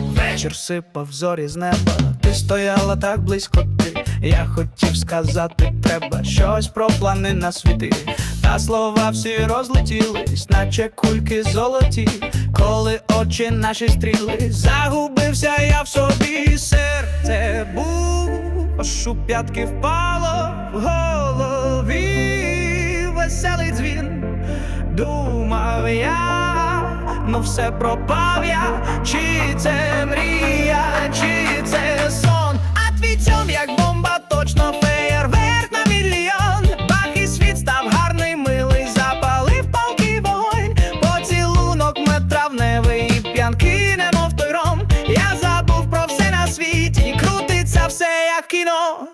Вечір сипав зорі з неба, ти стояла так близько ти. Я хотів сказати, треба щось про плани на світи. Та слова всі розлетілись, наче кульки золоті. Коли очі наші стріли, загубився я в собі, серце був, п'ятки впало в Думав я, ну все пропав я, чи це мрія, чи це сон, а твій цьом як бомба, точно феєрверк на мільйон. Бах і світ став гарний, милий, запалив палки вогонь. Поцілунок метравневий, і п'янки, немов той ром. Я забув про все на світі, крутиться все як кіно.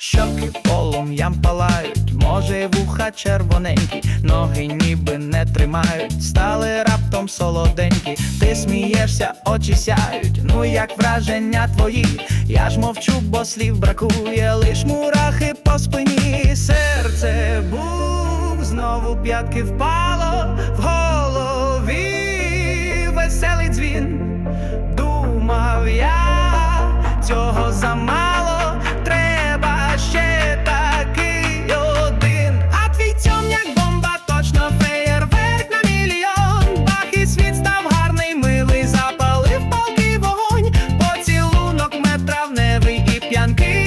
Щоки полум'ям палають, може вуха червоненькі, ноги ніби не тримають, стали раптом солоденькі. Ти смієшся, очі сяють, ну як враження твої. Я ж мовчу, бо слів бракує, лиш мурахи по спині. Серце був, знову п'ятки впало і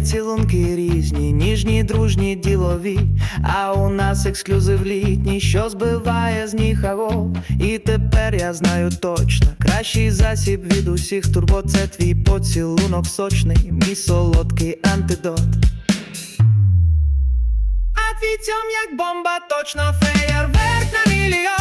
цілунки різні, ніжні, дружні, ділові. А у нас ексклюзив літній, що збиває з ніг агов. І тепер я знаю точно, кращий засіб від усіх турбот це твій поцілунок сочний, мій солодкий антидот. А твій цьом як бомба, точно феєрверк на мільйон.